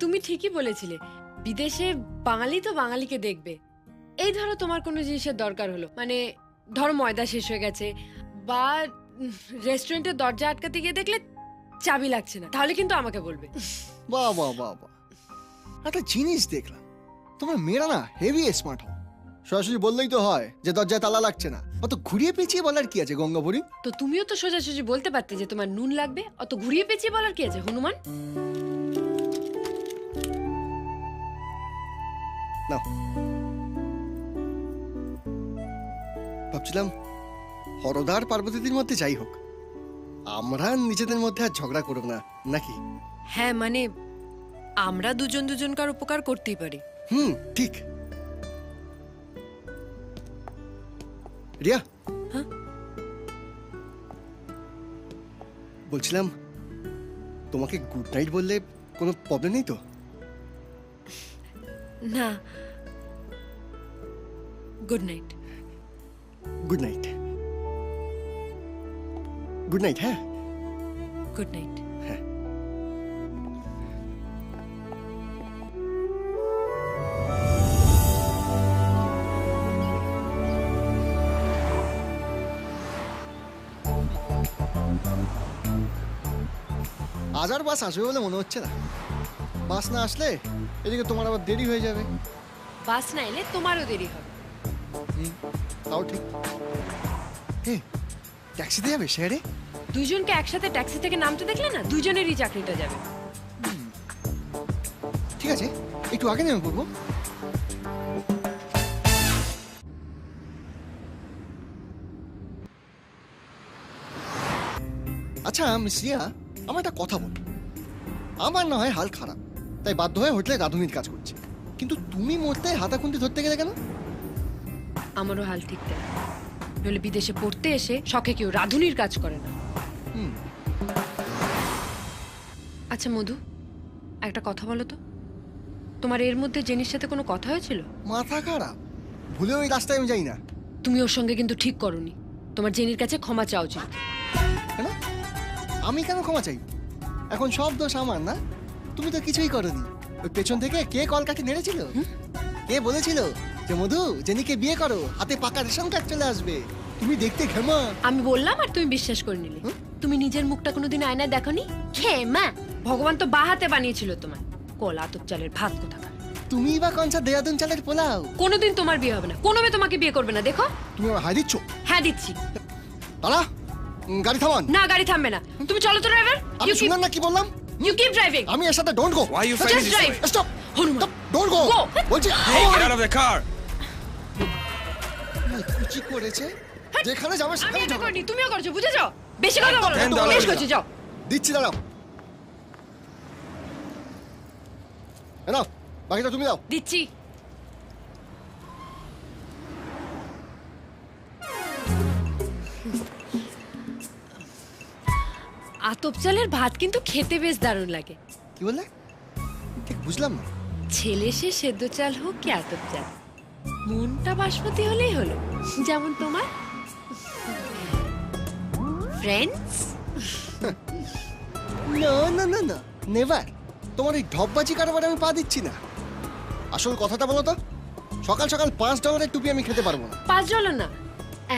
তুমি ঠিকই বলেছিলে। বিদেশে বাঙালি তো বাঙালিকে দেখবে। এই ধরো তোমার কোনো জিনিসের দরকার হলো। মানে ধরো ময়দা শেষ হয়ে গেছে বা রেস্টুরেন্টের দরজা আটকাতে গিয়ে দেখলে চাবি লাগছে না। তাহলে কিন্তু আমাকে বলবে। বাহ বাহ বাহ বাহ। একটা জিনিস দেখলাম। তোমার মেয়েরা না হেভি স্মার্ট হও। সরাসরি বললেই তো হয় যে দরজায় তালা লাগছে না। অত ঘুরিয়ে পেঁচিয়ে বলার কি আছে গঙ্গাপুরী? তো তুমিও তো সোজাসুজি বলতে পারতে যে তোমার নুন লাগবে। অত ঘুরিয়ে পেঁচিয়ে বলার কি আছে হনুমান? নাও। ভাবছিলাম হরদার পার্বতীদের মধ্যে যাই হোক। আমরা নিজেদের মধ্যে আর ঝগড়া করব না নাকি? হ্যাঁ মানে আমরা দুজন দুজনকার উপকার করতেই পারি। হুম ঠিক। রিয়া। হ্যাঁ? বলছিলাম তোমাকে গুড নাইট বললে কোনো প্রবলেম নেই তো? না good night good night good night হ্যাঁ গুড নাইট হ্যাঁ আজ আর বাস আসবে বলে মনে হচ্ছে না বাস না আসলে এদিকে তোমার আবার দেরি হয়ে যাবে। বাস না এলে তোমারও দেরি হবে। তাও ঠিক। হে ট্যাক্সিতে যাবে শেয়ারে দুজনকে একসাথে ট্যাক্সি থেকে নামতে দেখলে না দুজনেরই চাকরিটা যাবে। ঠিক আছে একটু আগে নেমে পড়ব। আচ্ছা মিস রিয়া আমার একটা কথা বল। আমার না হয় হাল খারাপ। তাই বাধ্য হয়ে হোটেলে রাঁধুনির কাজ করছে। কিন্তু তুমি মরতে হাতাখুন্তি ধরতে গেলে কেন? আমারও হাল ঠিক তাই। নইলে বিদেশে পড়তে এসে শখে কেউ রাধুনির কাজ করে না। হুম। আচ্ছা মধু একটা কথা বলো তো। তোমার এর মধ্যে জেনির সাথে কোনো কথা হয়েছিল? মাথা খারাপ। ভুলে ওই রাস্তায় আমি যাই না। তুমি ওর সঙ্গে কিন্তু ঠিক করনি। তোমার জেনির কাছে ক্ষমা চাও উচিত। কেন? আমি কেন ক্ষমা চাই? এখন সব দোষ আমার না? তুমি তো কিছুই করনি। ওই পেছন থেকে কে কলকাঠি নেড়েছিল? কে বলেছিল যে মধু জেনিকে বিয়ে করো হাতে পাকা রেশন কার্ড চলে আসবে। তুমি দেখতে ঘেমা। আমি বললাম আর তুমি বিশ্বাস করে নিলে। তুমি নিজের মুখটা কোনোদিন আয়নায় দেখনি? মা ভগবান তো বা হাতে বানিয়েছিল তোমায়। কলা আতপ চালের ভাত কোথাকার? তুমি বা কনসা দেয়াদুন চালের পোলাও? কোনোদিন তোমার বিয়ে হবে না। কোনো মেয়ে তোমাকে বিয়ে করবে না দেখো। তুমি আমার হাই দিচ্ছ? হ্যাঁ দিচ্ছি। দাঁড়া। গাড়ি থামান। না গাড়ি থামবে না। তুমি চলো তো ড্রাইভার। আমি শুনলাম না কি বললাম? ইউ কিপ ড্রাইভিং আমি এর সাথে don't go Why are you Just this drive. way? Stop Hanuman don't go Go. বলছি Hey, get out of the car! কুচি করেছে। যেখানে যাবে আমি সেখানে এটা যাবে। করিনি তুমিও করছ বুঝেছ? বেশি কথা বলো Ten dollars. বেশ করছ যাও। দিচ্ছি দাঁড়াও। এ নাও বাকিটা তুমি দাও। দিচ্ছি। আতপ চালের ভাত কিন্তু খেতে বেশ দারুণ লাগে। কি বললে? ঠিক বুঝলাম না। ছেলে সে সেদ্ধ চাল হোক কি আতপ চাল। মনটা বাসমতি হলেই হলো। যেমন তোমার। ফ্রেন্ডস না না না না নেভার তোমার এই ঢপবাজি কারবার আমি পা দিচ্ছি না। আসল কথাটা বলো তো। সকাল সকাল পাঁচ ডলারের টুপি আমি খেতে পারব না। পাঁচ ডলার না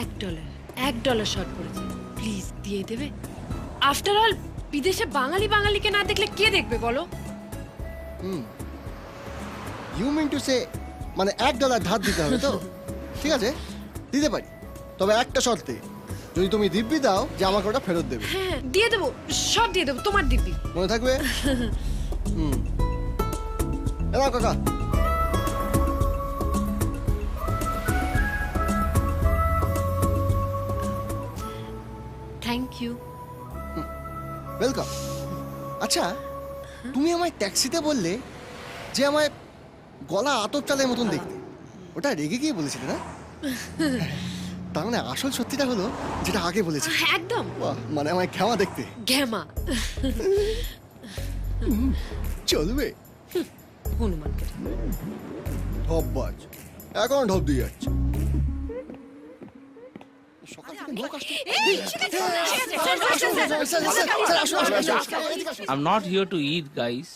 এক ডলার এক ডলার শর্ট পড়েছে। প্লিজ দিয়ে দেবে। আফটার অল বিদেশে বাঙালি বাঙালিকে না দেখলে কে দেখবে বলো? হুম। ইউ মিন টু সে মানে এক ডলার ধার দিতে হবে তো? ঠিক আছে? দিতে পারি। তবে একটা শর্তে যদি তুমি দিব্যি দাও যে আমাকে ওটা ফেরত দেবে। হ্যাঁ দিয়ে দেবো সব দিয়ে দেবো তোমার দিব্যি। মনে থাকবে? হুম। এলাও কাকা। থ্যাংক ইউ ওয়েলকাম আচ্ছা তুমি আমায় ট্যাক্সিতে বললে যে আমায় গলা আতপ চালের মতন দেখতে। ওটা রেগে গিয়ে বলেছিলে না? তার মানে আসল সত্যিটা হলো যেটা আগে বলেছি। একদম। বাহ মানে আমায় ক্ষমা দেখতে। ঘ্যামা চলবে। হনুমানকে। ঢপ বাজ এখন ঢপ দিয়ে যাচ্ছে। I'm not here to eat, guys.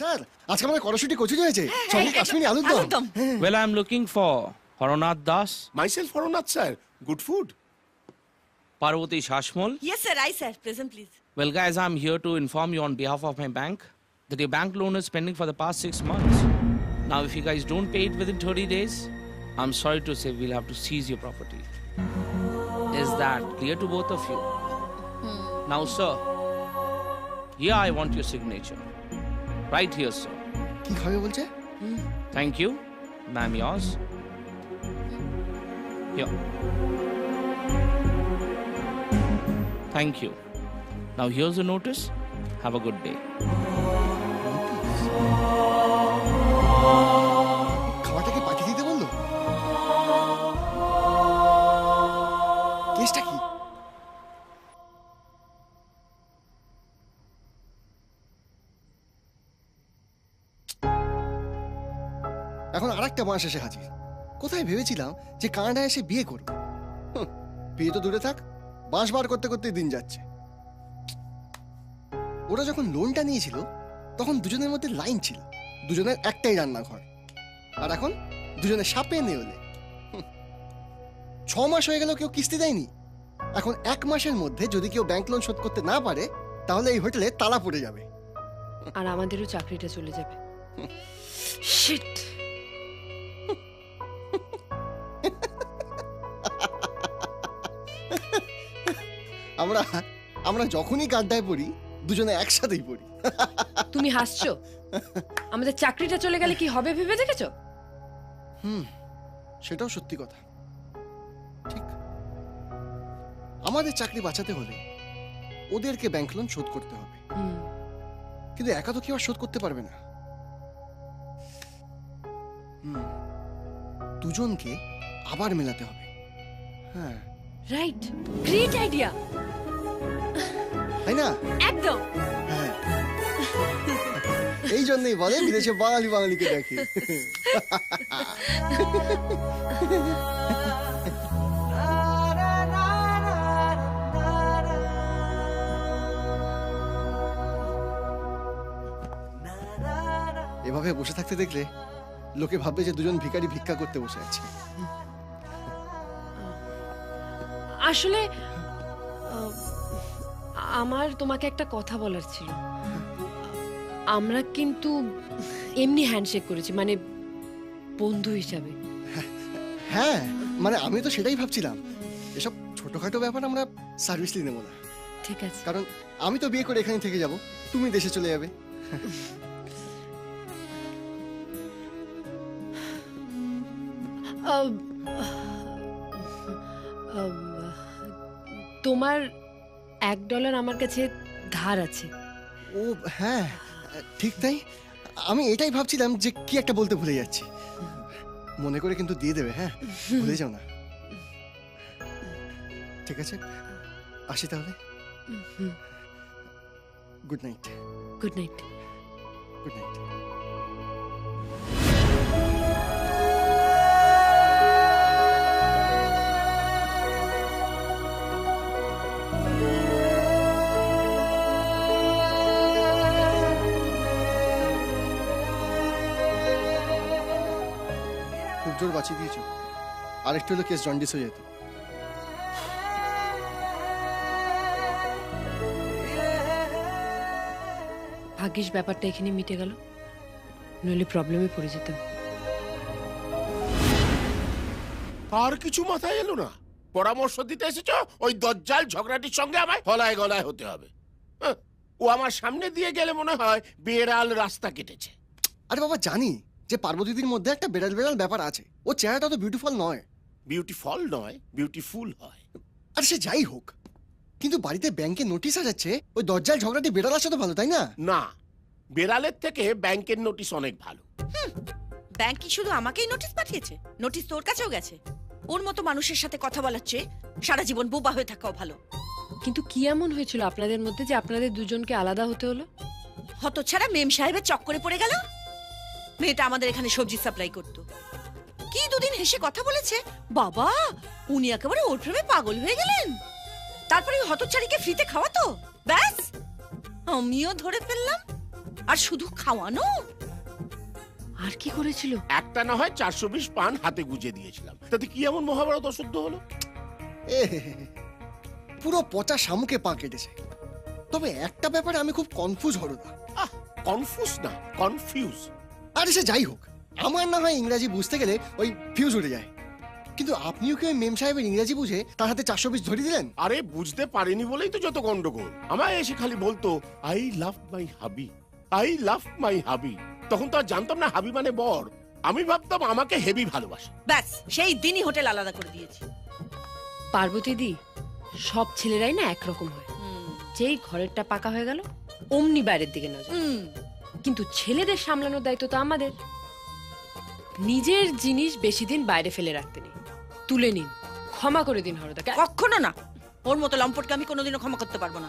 Sir আজকে আমাদের কড়াশুটি কচুরি হয়েছে সঙ্গে কাশ্মীরি আলুর দম। Well, I'm looking for Haronath Das, Myself, Haronath, sir. Good food. Parvati Shashmol. Yes, sir. I, sir. Present, please. Well, guys, I'm here to inform you on behalf of my bank that your bank loan is pending for the past six months. Now, if you guys don't pay it within 30 days, I'm sorry to say we'll have to seize your property. Is that clear to both of you? Now, sir, here I want your signature. Right here, sir. কি খাবে বলছে Thank you. Ma'am, yours. Here. Thank you. Now here's the notice. Have a good day. মাস এসে হাজির। কোথায় ভেবেছিলাম যে কানাডায় এসে বিয়ে করব? বিয়ে তো দূরে থাক বাঁশ বার করতে করতে দিন যাচ্ছে। ওরা যখন লোনটা নিয়েছিল তখন দুজনের মধ্যে লাইন ছিল। দুজনের একটাই রান্নাঘর। আর এখন দুজনে সাপে নেওলে। ছ মাস হয়ে গেল কেউ কিস্তি দেয়নি। এখন এক মাসের মধ্যে যদি কেউ ব্যাংক লোন শোধ করতে না পারে তাহলে এই হোটেলে তালা পড়ে যাবে। আর আমাদেরও চাকরিটা চলে যাবে। শিট আমরা আমরা যখনই গাড্ডায় পড়ি দুজনে একসাথেই পড়ি। তুমি হাসছো? আমাদের চাকরিটা চলে গেলে কি হবে ভেবে দেখেছ? হুম সেটাও সত্যি কথা। ঠিক। আমাদের চাকরি বাঁচাতে হলে ওদেরকে ব্যাংক লোন শোধ করতে হবে। হুম। কিন্তু একা তো কেউ আর শোধ করতে পারবে না। হুম, দুজনকে আবার মেলাতে হবে। হ্যাঁ। রাইট গ্রেট আইডিয়া তাই না? একদম। হ্যাঁ। এই জন্যই বলে বিদেশে বাঙালি বাঙালিকে দেখে। এভাবে বসে থাকতে দেখলে লোকে ভাববে যে দুজন ভিখারি ভিক্ষা করতে বসে আছে। আসলে আমার তোমাকে একটা কথা বলার ছিল। আমরা কিন্তু এমনি হ্যান্ডশেক করেছি মানে বন্ধু হিসাবে। হ্যাঁ মানে আমি তো সেটাই ভাবছিলাম। এসব ছোটখাটো ব্যাপার আমরা সার্ভিসলি নেব না। ঠিক আছে। কারণ আমি তো বিয়ে করে এখানে থেকে যাব তুমি দেশে চলে যাবে। তোমার এক ডলার আমার কাছে ধার আছে। ও হ্যাঁ ঠিক তাই। আমি এটাই ভাবছিলাম যে কি একটা বলতে ভুলে যাচ্ছি। মনে করে কিন্তু দিয়ে দেবে হ্যাঁ? ভুলে যাও না। ঠিক আছে আসি তাহলে। Good night good night good night জোর বাঁচিয়ে দিয়েছ। আরেকটু হলো কেস জন্ডিস হয়ে যেত। ভাগ্যিস ব্যাপারটা এখানে মিটে গেল। নইলে প্রবলেমে পড়ে যেতাম। আর কিছু মাথায় এলো না? পরামর্শ দিতে এসেছ? ওই দজ্জাল ঝগড়াটির সঙ্গে আমায় গলায় গলায় হতে হবে। হ্যাঁ, ও আমার সামনে দিয়ে গেলে মনে হয় বেড়াল রাস্তা কেটেছে। আরে বাবা জানি। যে পার্বতীদির মধ্যে একটা বেড়াল বেড়াল ব্যাপার আছে। ও চেহারাটা তো বিউটিফুল নয়। বিউটিফল নয় বিউটিফুল হয়। আর সে যাই হোক। কিন্তু বাড়িতে ব্যাংকে নোটিশ আসাচ্ছে ওই দরজাল ঝগড়াটি বেড়াল আসা তো ভালো তাই না? না বেড়ালের থেকে ব্যাংকের নোটিশ অনেক ভালো। ব্যাংক কি শুধু আমাকেই নোটিশ পাঠিয়েছে? নোটিশ তোর কাছেও গেছে। ওর মতো মানুষের সাথে কথা বলার চেয়ে সারা জীবন বোবা হয়ে থাকাও ভালো। কিন্তু কি এমন হয়েছিল আপনাদের মধ্যে যে আপনাদের দুজনকে আলাদা হতে হলো? হতছাড়া মেম সাহেবের চক্করে পড়ে গেল? মেয়েটা আমাদের এখানে সবজি সাপ্লাই করতো। কি দুদিন হেসে কথা বলেছে? বাবা উনি একেবারে ওর প্রেমে পাগল হয়ে গেলেন। তারপরে ওই হতচ্ছাড়িকে ফ্রিতে খাওয়াতো? ব্যাস আমিও ধরে ফেললাম। আর শুধু খাওয়ানো? আর কি করেছিল? একটা না হয় চারশো বিশ পান হাতে গুজে দিয়েছিলাম। তাতে কি এমন মহাভারত অশুদ্ধ হলো? এ। পুরো পচা শামুকে পা কেটেছে। তবে একটা ব্যাপারে আমি খুব কনফিউজ হরদা। আহ কনফিউজ না কনফিউজ আরে সে যাই হোক আমার না হয় ইংরাজি বুঝতে গেলে ওই ফিউজ উঠে যায়। কিন্তু আপনিও কি ওই মেম সাহেবের ইংরাজি বুঝে তার হাতে চারশো পিস ধরিয়ে দিলেন? আরে বুঝতে পারিনি বলেই তো যত গন্ডগোল। আমায় এসে খালি বলতো আই লাভ মাই হাবি আই লাভ মাই হাবি তখন তো আর জানতাম না হাবি মানে বর। আমি ভাবতাম আমাকে হেভি ভালোবাসে। ব্যাস সেই দিনই হোটেল আলাদা করে দিয়েছি। পার্বতী দি সব ছেলেরাই না একরকম হয়। যেই ঘরেরটা পাকা হয়ে গেল অমনি বাইরের দিকে নজর। হুম, কিন্তু ছেলেদের সামলানোর দায়িত্ব তো আমাদের। নিজের জিনিস বেশি দিন বাইরে ফেলে রাখতে নেই। তুলে নিন। ক্ষমা করে দিন হরদাকে। কখনো না। ওর মতো লম্পটকে আমি কোনোদিনও ক্ষমা করতে পারব না।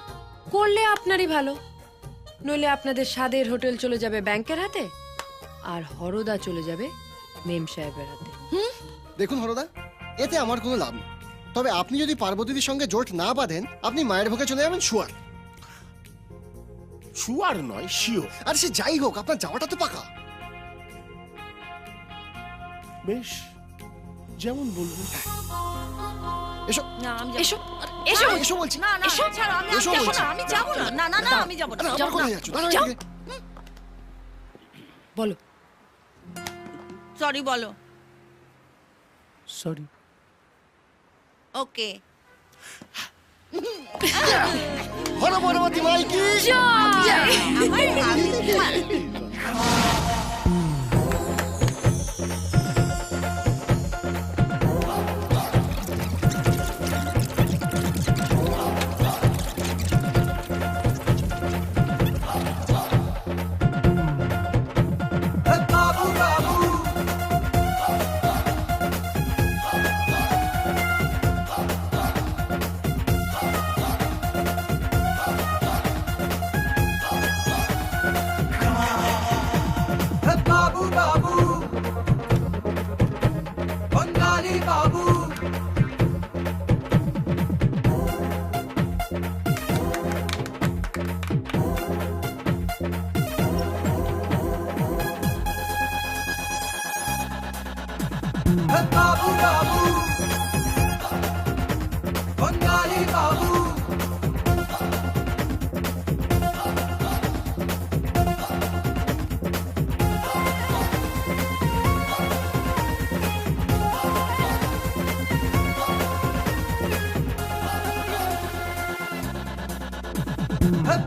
করলে আপনারই ভালো। নইলে আপনাদের স্বাদের হোটেল চলে যাবে ব্যাংকের হাতে আর হরদা চলে যাবে মেম সাহেবের হাতে। দেখুন হরদা এতে আমার কোনো লাভ নেই। তবে আপনি যদি পার্বতীদের সঙ্গে জোট না বাঁধেন আপনি মায়ের ভোগে চলে যাবেন শুয়ার শুয়ার নয় শিওর আর সে যাই হোক আপনার যাওয়াটা তো পাকা। বেশ যেমন বলব এসো। না আমি এসো। না। এসো এসো বলছি। না না এসো। ছাড়ো আমি আমি এসো যাব বলছি। না আমি যাব না। না না না আমি যাব না। আরে যাও আমার কোথায় না। যাও। বলো। সরি বলো। সরি। ওকে। হর পরবর্তী মাই কি আমার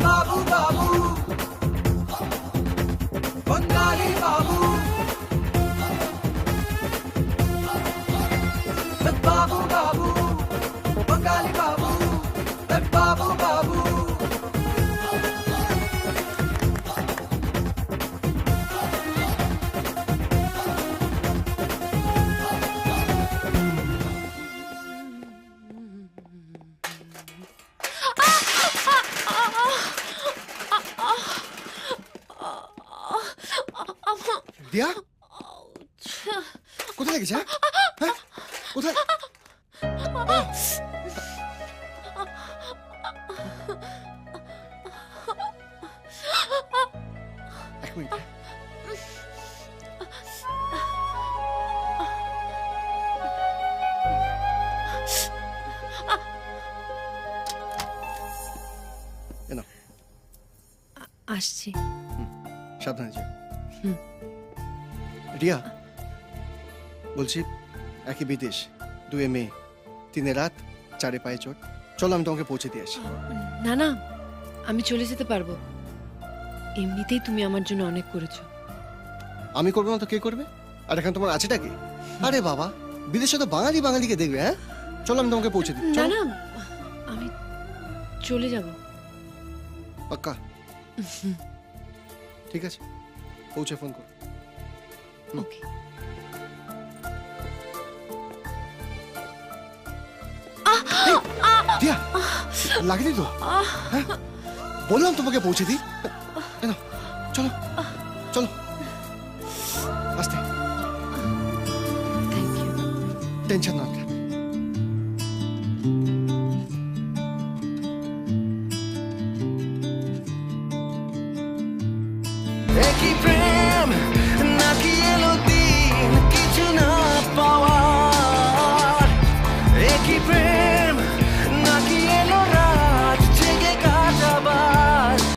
Babu, babu. দিয়া কোথায় লেগেছে হ্যাঁ? কোথায়! এক মিনিট আসছি সাবধানে যেও হুম। রিয়া বলছি একই বিদেশ দুয়ে মেয়ে তিনে রাত চারে পায়ে চোট। চলো আমি তোমাকে পৌঁছে দিয়ে আসি। না না আমি চলে যেতে পারব। এমনিতেই তুমি আমার জন্য অনেক করেছ। আমি করব না তো কে করবে? আর এখন তোমার আছেটা কি? আরে বাবা বিদেশে তো বাঙালি বাঙালিকে দেখবে হ্যাঁ? চলো আমি তোমাকে পৌঁছে দিই না না আমি চলে যাব। পাক্কা? ঠিক আছে পৌঁছে ফোন করো। ওকে দিয়া লাগেনি তো। হ্যাঁ? বললাম তোমাকে পৌঁছে দিই। চলো। চলো। আস্তে। টেনশন না।